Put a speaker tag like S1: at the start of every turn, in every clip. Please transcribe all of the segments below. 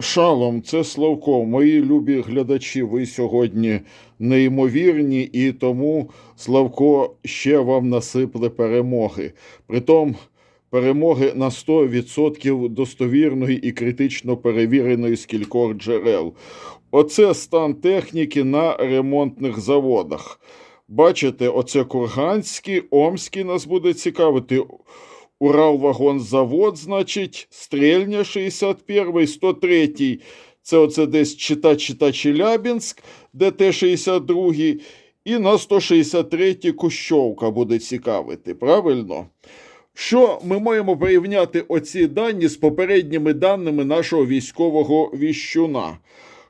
S1: Шалом, це Славко. Мої любі глядачі, ви сьогодні неймовірні, і тому Славко ще вам насипле перемоги. Притом перемоги на 100% достовірної і критично перевіреної з кількох джерел. Оце стан техніки на ремонтних заводах. Бачите, оце Курганський, Омський нас буде цікавити. Уралвагонзавод, значить, стрельня 61, 103. Це оце десь чита чита Челябінськ, ДТ 62. І на 163 Кущовка буде цікавити, правильно? Що ми маємо порівняти оці дані з попередніми даними нашого військового віщуна?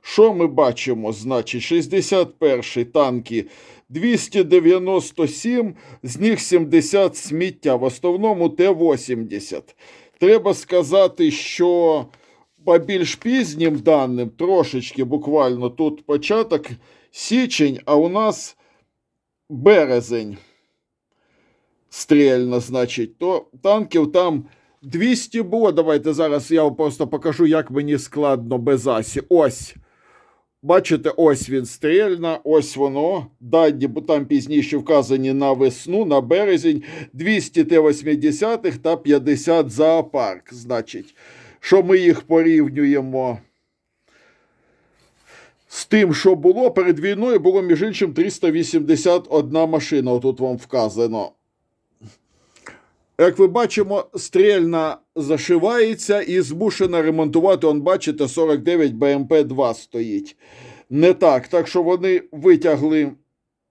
S1: Що ми бачимо? Значить, 61 танки 297, з них 70 сміття, в основному Т-80. Треба сказати, що по більш пізнім даним, трошечки буквально тут початок січень, а у нас березень стрільно, значить, то танків там 200 було. Давайте зараз я вам просто покажу, як мені складно без асі. Ось. Бачите, ось він стрільна, ось воно. Дані, бо там пізніше вказані на весну, на березень, 200 Т-80 та 50 зоопарк. Значить, що ми їх порівнюємо з тим, що було перед війною, було між іншим 381 машина. Отут вам вказано. Як ви бачимо, стрільна зашивається і змушена ремонтувати. Он, бачите, 49 БМП-2 стоїть. Не так. Так що вони витягли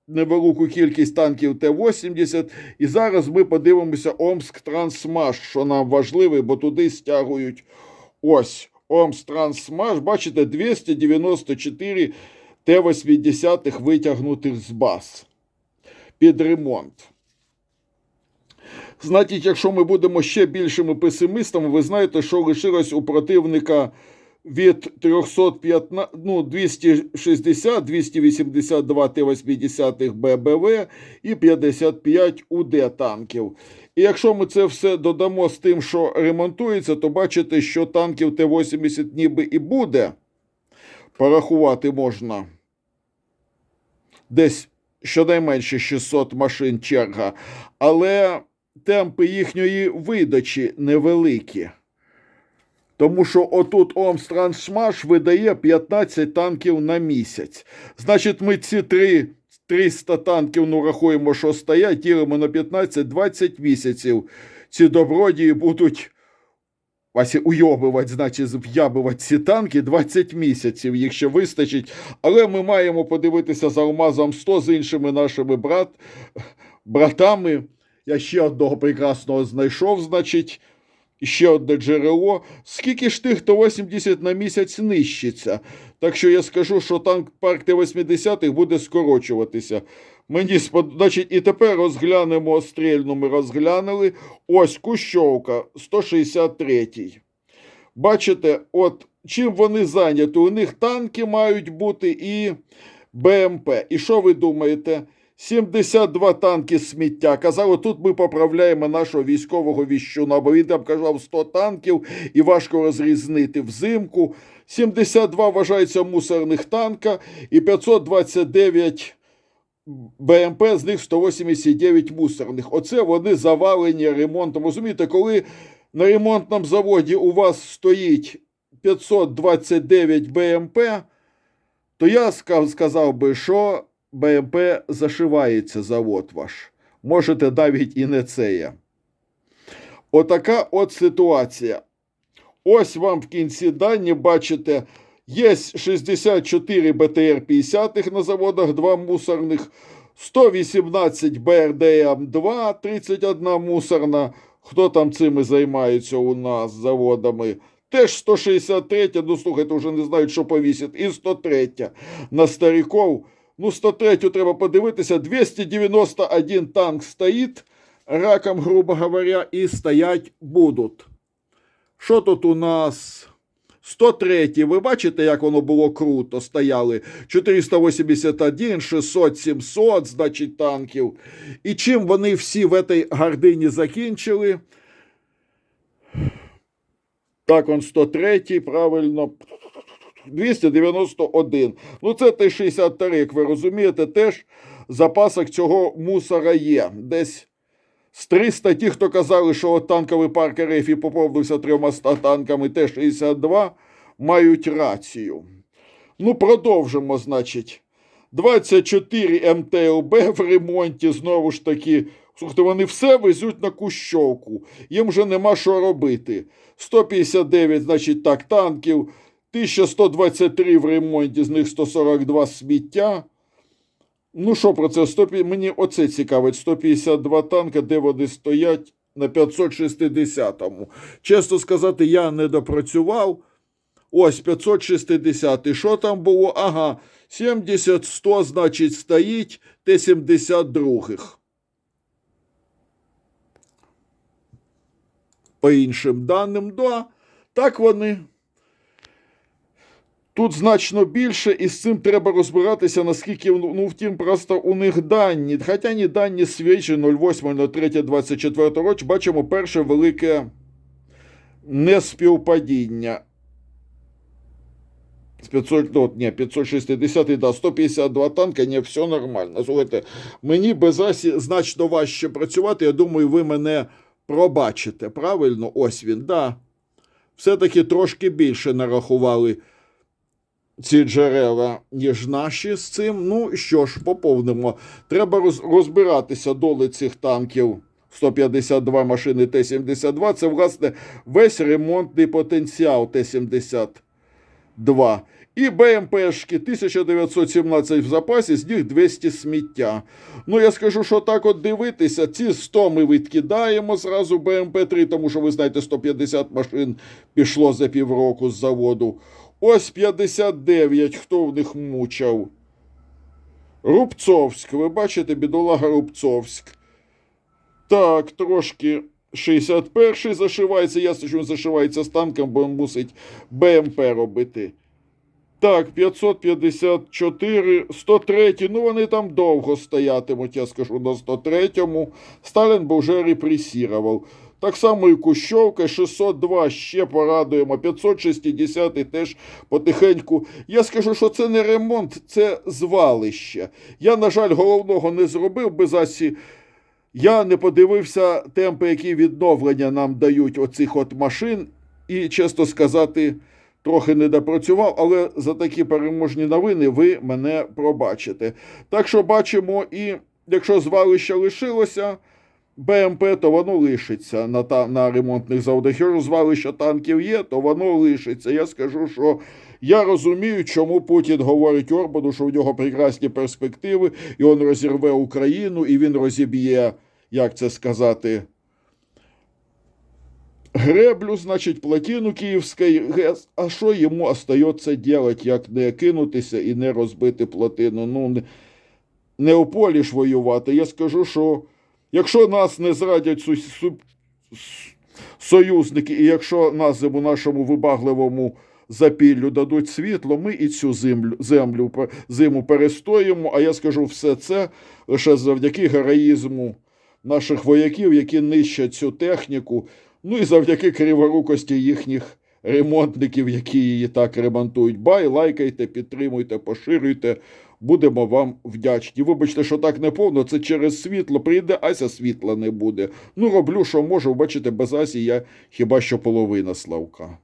S1: невелику кількість танків Т-80. І зараз ми подивимося Омск Трансмаш, що нам важливий, бо туди стягують ось Омск Трансмаш. Бачите, 294 Т-80 витягнутих з баз під ремонт. Значить, якщо ми будемо ще більшими песимістами, ви знаєте, що лишилось у противника від 315, ну, 260, 282 Т-80 ББВ і 55 УД танків. І якщо ми це все додамо з тим, що ремонтується, то бачите, що танків Т-80 ніби і буде. Порахувати можна десь щонайменше 600 машин черга. Але темпи їхньої видачі невеликі. Тому що отут Омстрансмаш видає 15 танків на місяць. Значить, ми ці три 300 танків, ну рахуємо, що стоять, ділимо на 15-20 місяців. Ці добродії будуть Васі уйобувати, значить, в'ябувати ці танки 20 місяців, їх ще вистачить. Але ми маємо подивитися за алмазом 100 з іншими нашими брат, братами. Я ще одного прекрасного знайшов, значить, ще одне джерело. Скільки ж тих Т-80 на місяць нищиться? Так що я скажу, що танк парк Т-80 буде скорочуватися. Мені спод... Значить, і тепер розглянемо стрільну. Ми розглянули. Ось Кущовка, 163-й. Бачите, от чим вони зайняті? У них танки мають бути і БМП. І що ви думаєте? 72 танки сміття. Казали, тут ми поправляємо нашого військового віщуна, бо він там казав 100 танків і важко розрізнити взимку. 72 вважається мусорних танка і 529 БМП, з них 189 мусорних. Оце вони завалені ремонтом. Розумієте, коли на ремонтному заводі у вас стоїть 529 БМП, то я сказав би, що БМП зашивається завод ваш. Можете навіть і не це є. Отака от ситуація. Ось вам в кінці дані бачите, є 64 БТР-50 на заводах, 2 мусорних, 118 БРДМ-2, 31 мусорна. Хто там цими займається у нас заводами? Теж 163, ну слухайте, вже не знають, що повісять. І 103 на стариков. Ну, 103 треба подивитися. 291 танк стоїть раком, грубо говоря, і стоять будуть. Що тут у нас? 103. Ви бачите, як воно було круто? Стояли 481, 600, 700, значить, танків. І чим вони всі в этой гардині закінчили? Так, он 103, правильно. 291. Ну, це Т-63, як ви розумієте, теж в запасах цього мусора є. Десь з 300 ті, хто казали, що танковий парк РФ поповнився трьома ста танками Т-62, мають рацію. Ну, продовжимо, значить. 24 МТЛБ в ремонті, знову ж таки. Слухайте, вони все везуть на Кущовку. Їм вже нема що робити. 159, значить, так, танків, 1123 в ремонті, з них 142 сміття. Ну, що про це? 100, мені оце цікавить. 152 танка, де вони стоять на 560-му. Чесно сказати, я не допрацював. Ось 560. І що там було? Ага, 70-100, значить, стоїть Т-72. По іншим даним, да, так вони. Тут значно більше, і з цим треба розбиратися, наскільки, ну, втім, просто у них дані. Хоча ні дані свіжі 08.03.24 року, бачимо перше велике неспівпадіння. З 500, ну, ні, 560, да, 152 танка, ні, все нормально. Слухайте, мені без Асі значно важче працювати. Я думаю, ви мене пробачите. Правильно? Ось він, да. Все-таки трошки більше нарахували ці джерела, ніж наші з цим. Ну що ж, поповнимо. Треба розбиратися доли цих танків. 152 машини Т-72. Це, власне, весь ремонтний потенціал Т-72. І БМПшки 1917 в запасі, з них 200 сміття. Ну, я скажу, що так от дивитися, ці 100 ми відкидаємо зразу БМП-3, тому що, ви знаєте, 150 машин пішло за півроку з заводу. Ось 59, хто в них мучав. Рубцовськ, ви бачите, бідолага Рубцовськ. Так, трошки 61-й зашивається. Ясно, що він зашивається з танком, бо він мусить БМП робити. Так, 554, 103, ну вони там довго стоятимуть, я скажу, на 103-му. Сталін би вже репресірував. Так само і Кущовка, 602 ще порадуємо, 560 теж потихеньку. Я скажу, що це не ремонт, це звалище. Я, на жаль, головного не зробив без асі. Я не подивився темпи, які відновлення нам дають оцих от машин, і, чесно сказати, трохи не допрацював, але за такі переможні новини ви мене пробачите. Так що бачимо, і якщо звалище лишилося. БМП, то воно лишиться на та, на ремонтних заводах. Якщо звалище танків є, то воно лишиться. Я скажу, що я розумію, чому Путін говорить Орбану, що в нього прекрасні перспективи, і він розірве Україну, і він розіб'є, як це сказати, греблю, значить, плотину Київської ГЕС. А що йому остається робити, як не кинутися і не розбити плотину? Ну, не у полі ж воювати. Я скажу, що. Якщо нас не зрадять союзники, і якщо нас зиму нашому вибагливому запіллю дадуть світло, ми і цю землю, землю зиму перестоїмо. А я скажу все це лише завдяки героїзму наших вояків, які нищать цю техніку, ну і завдяки криворукості їхніх ремонтників, які її так ремонтують. Бай, лайкайте, підтримуйте, поширюйте. Будемо вам вдячні. Вибачте, що так не повно, це через світло. Прийде, Ася світла не буде. Ну, роблю, що можу. Бачите, без Асі я хіба що половина Славка.